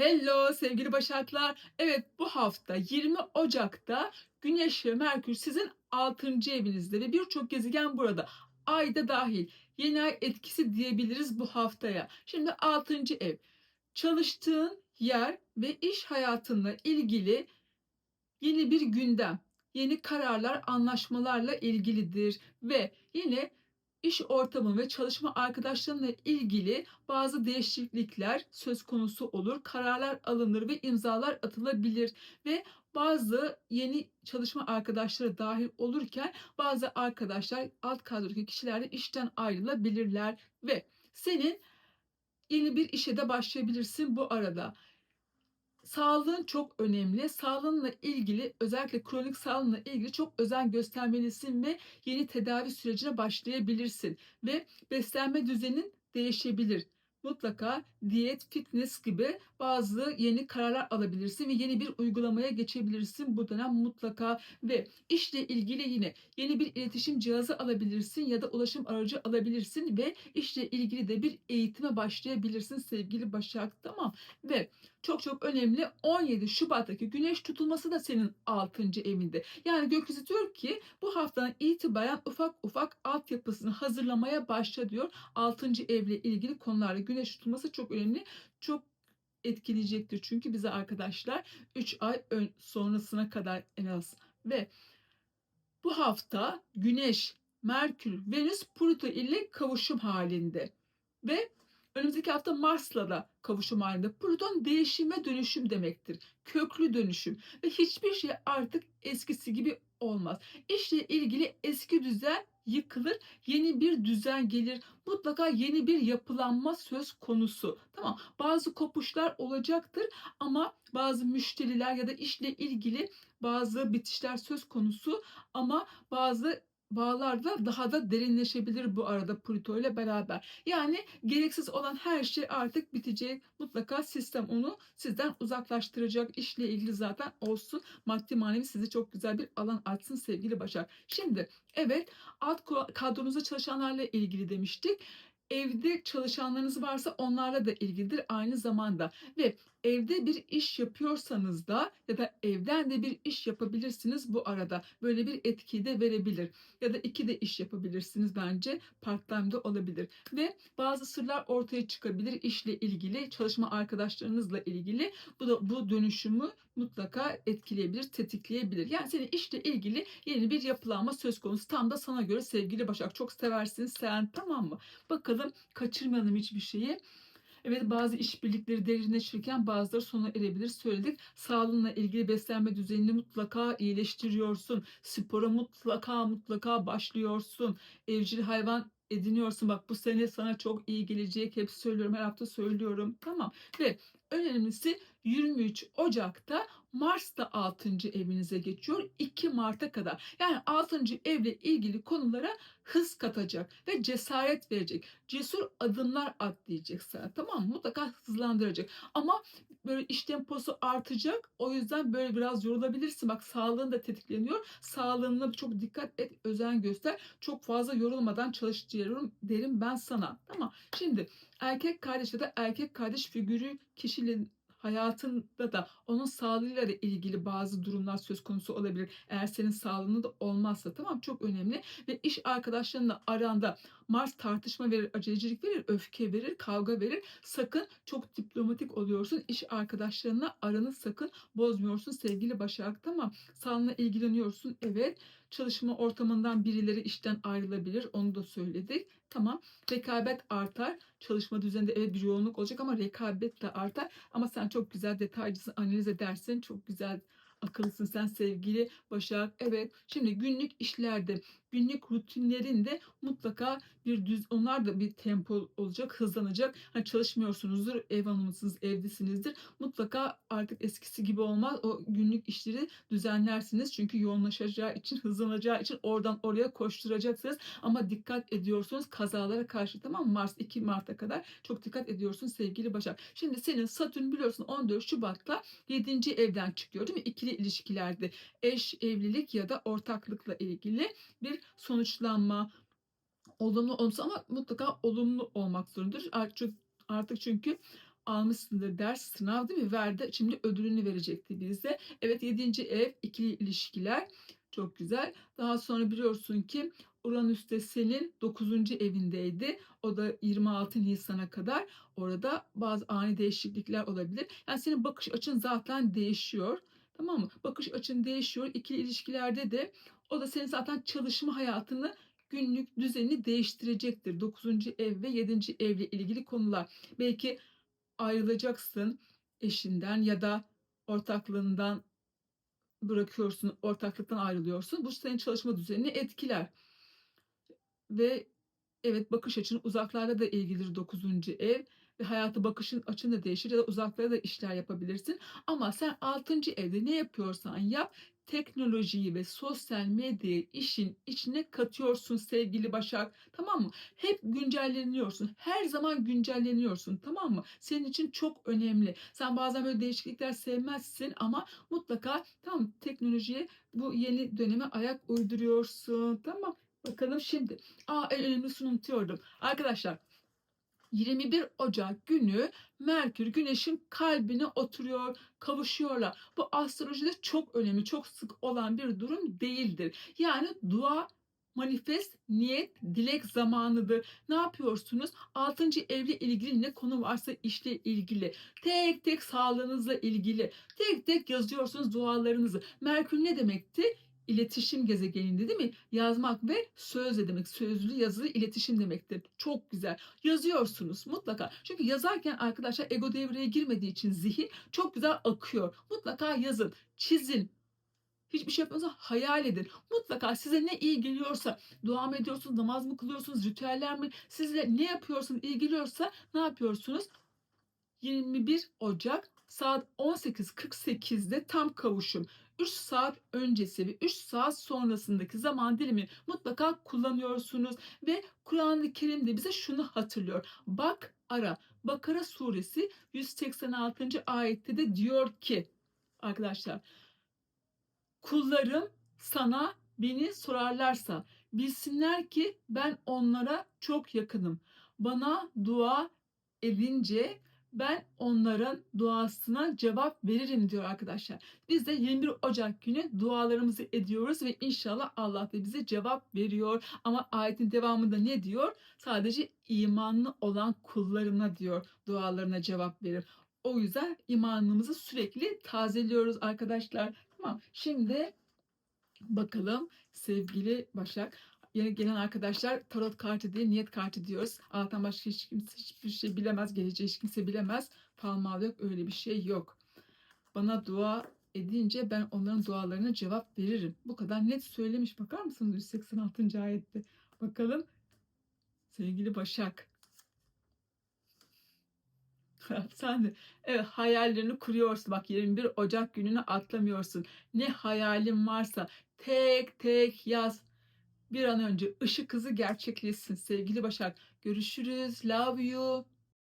Hello sevgili Başaklar. Evet bu hafta 20 Ocak'ta Güneş ve Merkür sizin 6. evinizde ve birçok gezegen burada. Ayda dahil. Yeni ay etkisi diyebiliriz bu haftaya. Şimdi 6. ev. Çalıştığın yer ve iş hayatınla ilgili yeni bir gündem, yeni kararlar, anlaşmalarla ilgilidir ve yine iş ortamı ve çalışma arkadaşlarınla ilgili bazı değişiklikler söz konusu olur. Kararlar alınır ve imzalar atılabilir ve bazı yeni çalışma arkadaşları dahil olurken bazı arkadaşlar alt kadrodaki kişiler de işten ayrılabilirler ve senin yeni bir işe de başlayabilirsin bu arada. Sağlığın çok önemli. Sağlığınla ilgili özellikle kronik sağlığınla ilgili çok özen göstermelisin ve yeni tedavi sürecine başlayabilirsin. Ve beslenme düzenin değişebilir. Mutlaka diyet, fitness gibi bazı yeni kararlar alabilirsin ve yeni bir uygulamaya geçebilirsin bu dönem mutlaka ve işle ilgili yine yeni bir iletişim cihazı alabilirsin ya da ulaşım aracı alabilirsin ve işle ilgili de bir eğitime başlayabilirsin sevgili Başak tamam ve çok çok önemli 17 Şubat'taki güneş tutulması da senin 6. evinde. Yani gökyüzü diyor ki bu haftadan itibaren ufak ufak altyapısını hazırlamaya başla diyor. 6. evle ilgili konularla güneş tutulması çok önemli. Çok etkileyecektir. Çünkü bize arkadaşlar 3 ay ön, sonrasına kadar en az ve bu hafta Güneş, Merkür, Venüs, Plüto ile kavuşum halinde. Ve önümüzdeki hafta Mars'la da kavuşum halinde. Plüton değişim ve dönüşüm demektir. Köklü dönüşüm ve hiçbir şey artık eskisi gibi olmaz. İşle ilgili eski düzen yıkılır, yeni bir düzen gelir. Mutlaka yeni bir yapılanma söz konusu. Tamam. Bazı kopuşlar olacaktır ama bazı müşteriler ya da işle ilgili bazı bitişler söz konusu ama bazı bağlar da daha da derinleşebilir bu arada Plüto ile beraber. Yani gereksiz olan her şey artık bitecek. Mutlaka sistem onu sizden uzaklaştıracak. İşle ilgili zaten olsun. Maddi manevi sizi çok güzel bir alan açsın sevgili Başak. Şimdi evet alt kadronuzda çalışanlarla ilgili demiştik evde çalışanlarınız varsa onlarla da ilgilidir aynı zamanda ve evde bir iş yapıyorsanız da ya da evden de bir iş yapabilirsiniz bu arada. Böyle bir etkiyi de verebilir. Ya da iki de iş yapabilirsiniz bence. Part time olabilir. Ve bazı sırlar ortaya çıkabilir işle ilgili, çalışma arkadaşlarınızla ilgili. Bu da bu dönüşümü mutlaka etkileyebilir, tetikleyebilir. Yani senin işle ilgili yeni bir yapılanma söz konusu. Tam da sana göre sevgili Başak. Çok seversin sen tamam mı? Bakalım kaçırmayalım hiçbir şeyi. Evet bazı işbirlikleri derinleşirken bazıları sona erebilir söyledik. Sağlığınla ilgili beslenme düzenini mutlaka iyileştiriyorsun. Spora mutlaka mutlaka başlıyorsun. Evcil hayvan ediniyorsun. Bak bu sene sana çok iyi gelecek. Hep söylüyorum her hafta söylüyorum. Tamam. Ve önemlisi 23 Ocak'ta Mars da 6. evinize geçiyor 2 Mart'a kadar. Yani 6. evle ilgili konulara hız katacak ve cesaret verecek. Cesur adımlar at diyecek sana tamam mı? Mutlaka hızlandıracak. Ama böyle iş temposu artacak. O yüzden böyle biraz yorulabilirsin. Bak sağlığın da tetikleniyor. Sağlığına çok dikkat et, özen göster. Çok fazla yorulmadan çalış diyorum derim ben sana. Tamam. Şimdi erkek kardeş ya da erkek kardeş figürü kişinin hayatında da onun sağlığıyla da ilgili bazı durumlar söz konusu olabilir. Eğer senin sağlığında da olmazsa tamam çok önemli ve iş arkadaşlarınla aranda Mars tartışma verir, acelecilik verir, öfke verir, kavga verir. Sakın çok diplomatik oluyorsun. İş arkadaşlarına aranı sakın bozmuyorsun sevgili Başak tamam. Sağlığına ilgileniyorsun evet. Çalışma ortamından birileri işten ayrılabilir onu da söyledik. Tamam rekabet artar. Çalışma düzeninde evet bir yoğunluk olacak ama rekabet de artar. Ama sen çok güzel detaycısın analiz edersin. Çok güzel akıllısın sen sevgili Başak. Evet şimdi günlük işlerde günlük rutinlerinde mutlaka bir düz onlar da bir tempo olacak hızlanacak. Hani çalışmıyorsunuzdur ev hanımısınız evdesinizdir. Mutlaka artık eskisi gibi olmaz. O günlük işleri düzenlersiniz. Çünkü yoğunlaşacağı için hızlanacağı için oradan oraya koşturacaksınız. Ama dikkat ediyorsunuz kazalara karşı tamam? Mars 2 Mart'a kadar çok dikkat ediyorsun sevgili Başak. Şimdi senin Satürn biliyorsun 14 Şubat'ta 7. evden çıkıyor değil mi? İkili ilişkilerde eş, evlilik ya da ortaklıkla ilgili bir sonuçlanma, olumlu olumsuz ama mutlaka olumlu olmak zorundadır. Artık, artık çünkü almışsındır ders, sınav değil mi? Verdi. Şimdi ödülünü verecekti bize. Evet 7. ev ikili ilişkiler. Çok güzel. Daha sonra biliyorsun ki Uranüs de senin 9. evindeydi. O da 26 Nisan'a kadar. Orada bazı ani değişiklikler olabilir. Yani senin bakış açın zaten değişiyor. Tamam mı? Bakış açın değişiyor. İkili ilişkilerde de o da senin zaten çalışma hayatını günlük düzenini değiştirecektir. 9. ev ve 7. evle ilgili konular. Belki ayrılacaksın eşinden ya da ortaklığından bırakıyorsun, ortaklıktan ayrılıyorsun. Bu senin çalışma düzenini etkiler. Ve evet bakış açın uzaklarla da ilgilidir 9. ev ve hayata bakışın açın da değişir ya da uzaklara da işler yapabilirsin. Ama sen 6. evde ne yapıyorsan yap teknolojiyi ve sosyal medyayı işin içine katıyorsun sevgili Başak. Tamam mı? Hep güncelleniyorsun. Her zaman güncelleniyorsun. Tamam mı? Senin için çok önemli. Sen bazen böyle değişiklikler sevmezsin ama mutlaka tamam teknolojiye bu yeni döneme ayak uyduruyorsun. Tamam. Bakalım şimdi. Aa en önemlisini unutuyordum. Arkadaşlar 21 Ocak günü Merkür Güneş'in kalbine oturuyor, kavuşuyorlar. Bu astrolojide çok önemli, çok sık olan bir durum değildir. Yani dua manifest, niyet, dilek zamanıdır. Ne yapıyorsunuz? 6. evle ilgili ne konu varsa işle ilgili. Tek tek sağlığınızla ilgili. Tek tek yazıyorsunuz dualarınızı. Merkür ne demekti? İletişim gezegeninde değil mi? Yazmak ve sözle demek. Sözlü yazılı iletişim demektir. Çok güzel. Yazıyorsunuz mutlaka. Çünkü yazarken arkadaşlar ego devreye girmediği için zihin çok güzel akıyor. Mutlaka yazın, çizin. Hiçbir şey yapmıyorsa hayal edin. Mutlaka size ne iyi geliyorsa, dua mı ediyorsunuz, namaz mı kılıyorsunuz, ritüeller mi, sizle ne yapıyorsunuz, iyi geliyorsa ne yapıyorsunuz? 21 Ocak saat 18.48'de tam kavuşum. 3 saat öncesi ve 3 saat sonrasındaki zaman dilimi mutlaka kullanıyorsunuz ve Kur'an-ı Kerim de bize şunu hatırlıyor. Bak ara. Bakara suresi 186. ayette de diyor ki arkadaşlar kullarım sana beni sorarlarsa bilsinler ki ben onlara çok yakınım. Bana dua edince ben onların duasına cevap veririm diyor arkadaşlar. Biz de 21 Ocak günü dualarımızı ediyoruz ve inşallah Allah da bize cevap veriyor. Ama ayetin devamında ne diyor? Sadece imanlı olan kullarına diyor dualarına cevap verir. O yüzden imanımızı sürekli tazeliyoruz arkadaşlar. Tamam. Şimdi bakalım sevgili Başak yeni gelen arkadaşlar tarot kartı değil niyet kartı diyoruz. Allah'tan başka hiç kimse hiçbir şey bilemez. Geleceği hiç kimse bilemez. Falmal yok öyle bir şey yok. Bana dua edince ben onların dualarına cevap veririm. Bu kadar net söylemiş. Bakar mısınız 186. ayette? Bakalım sevgili Başak. Sen de evet, hayallerini kuruyorsun. Bak 21 Ocak gününü atlamıyorsun. Ne hayalin varsa tek tek yaz bir an önce ışık hızı gerçekleşsin sevgili Başak. Görüşürüz. Love you.